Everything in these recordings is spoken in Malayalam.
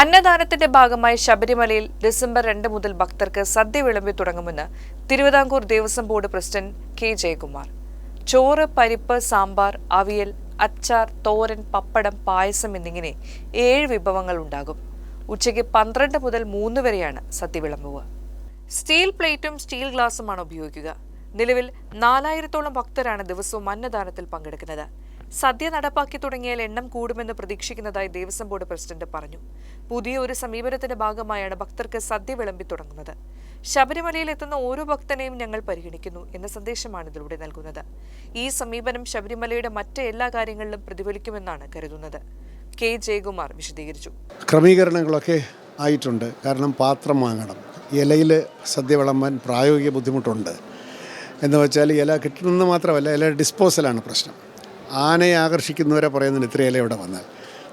അന്നദാനത്തിന്റെ ഭാഗമായി ശബരിമലയിൽ ഡിസംബർ രണ്ട് മുതൽ ഭക്തർക്ക് സദ്യ വിളമ്പി തുടങ്ങുമെന്ന് Thiruvithamkoor Devaswom board president K Jayakumar. ചോറ് പരിപ്പ് സാമ്പാർ അവിയൽ അച്ചാർ തോരൻ പപ്പടം പായസം എന്നിങ്ങനെ ഏഴ് വിഭവങ്ങൾ ഉണ്ടാകും. ഉച്ചയ്ക്ക് പന്ത്രണ്ട് മുതൽ മൂന്ന് വരെയാണ് സദ്യ വിളമ്പുക. സ്റ്റീൽ പ്ലേറ്റും സ്റ്റീൽ ഗ്ലാസുമാണ് ഉപയോഗിക്കുക. നിലവിൽ നാലായിരത്തോളം ഭക്തരാണ് ദിവസവും അന്നദാനത്തിൽ പങ്കെടുക്കുന്നത്. സദ്യ നടപ്പാക്കി തുടങ്ങിയാൽ എണ്ണം കൂടുമെന്ന് പ്രതീക്ഷിക്കുന്നതായി ദേവസ്വം ബോർഡ് പ്രസിഡന്റ് പറഞ്ഞു. പുതിയ ഒരു സമീപനത്തിന്റെ ഭാഗമായാണ് ഭക്തർക്ക് സദ്യ വിളമ്പി തുടങ്ങുന്നത്. ശബരിമലയിൽ എത്തുന്ന ഓരോ ഭക്തനെയും ഞങ്ങൾ പരിഗണിക്കുന്നു എന്ന സന്ദേശമാണ് ഇതിലൂടെ നൽകുന്നത്. ഈ സമീപനം ശബരിമലയുടെ മറ്റ് എല്ലാ കാര്യങ്ങളിലും പ്രതിഫലിക്കുമെന്നാണ് കരുതുന്നത്. കെ. ജയകുമാർ വിശദീകരിച്ചു. ക്രമീകരണങ്ങളൊക്കെ ആയിട്ടുണ്ട്. കാരണം പാത്രം വാങ്ങണം. ഇലയിൽ സദ്യ വിളമ്പാൻ പ്രായോഗിക ബുദ്ധിമുട്ടുണ്ട്. എന്ന് വെച്ചാൽ ഇല കിട്ടുന്നത് മാത്രമല്ല ഇല ഡിസ്പോസലാണ് പ്രശ്നം. ആനയെ ആകർഷിക്കുന്നവരെ പറയുന്നതിന് ഇത്രയല്ലേ ഇവിടെ വന്നാൽ.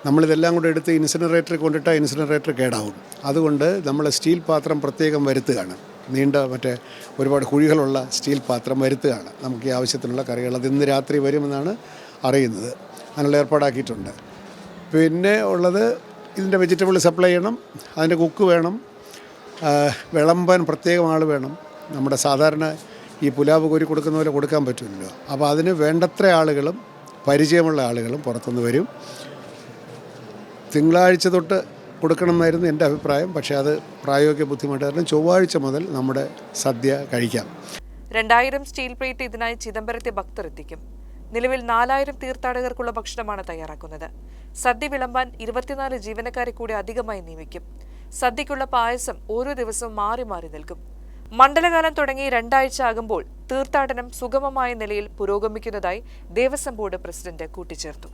നമ്മളിതെല്ലാം കൂടെ എടുത്ത് ഇൻസിനറേറ്റർ കൊണ്ടിട്ടാൽ ഇൻസിനറേറ്റർ കേടാവും. അതുകൊണ്ട് നമ്മൾ സ്റ്റീൽ പാത്രം പ്രത്യേകം വരുത്തുകയാണ്. നീണ്ട മറ്റേ ഒരുപാട് കുഴികളുള്ള സ്റ്റീൽ പാത്രം വരുത്തുകയാണ്. നമുക്ക് ഈ ആവശ്യത്തിനുള്ള കറികൾ അത് ഇന്ന് രാത്രി വരുമെന്നാണ് അറിയുന്നത്. അതിനുള്ള ഏർപ്പാടാക്കിയിട്ടുണ്ട്. പിന്നെ ഉള്ളത് ഇതിന്റെ വെജിറ്റബിൾ സപ്ലൈ ചെയ്യണം. അതിന്റെ കുക്ക് വേണം. വിളമ്പാൻ പ്രത്യേകം ആൾ വേണം. നമ്മുടെ സാധാരണ ഈ പുലാവ് കോരി കൊടുക്കുന്ന പോലെ കൊടുക്കാൻ പറ്റുമല്ലോ അപ്പോൾ അതിന് വേണ്ടത്ര ആളുകളും പരിചയമുള്ള ആളുകളും പുറത്തുനിന്ന് വരും. തിങ്കളാഴ്ച തൊട്ട് കൊടുക്കണമെന്നായിരുന്നു എന്റെ അഭിപ്രായം. പക്ഷേ അത് പ്രായോഗിക ബുദ്ധിമുട്ട് കാരണം ചൊവ്വാഴ്ച മുതൽ നമ്മുടെ സദ്യ കഴിക്കാം. രണ്ടായിരം സ്റ്റീൽ പ്ലേറ്റ് ഇതിനായി ചിദംബരത്തെ ഭക്തർ എത്തിക്കും. നിലവിൽ നാലായിരം തീർത്ഥാടകർക്കുള്ള ഭക്ഷണമാണ് തയ്യാറാക്കുന്നത്. സദ്യ വിളമ്പാൻ ഇരുപത്തിനാല് ജീവനക്കാരെ കൂടി അധികമായി നിയമിക്കും. സദ്യക്കുള്ള പായസം ഓരോ ദിവസവും മാറി മാറി നൽകും. മണ്ഡലകാലം തുടങ്ങി രണ്ടാഴ്ച ആകുമ്പോൾ തീർത്ഥാടനം സുഗമമായ നിലയിൽ പുരോഗമിക്കുന്നതായി ദേവസ്വം ബോർഡ് പ്രസിഡന്റ് കൂട്ടിച്ചേർത്തു.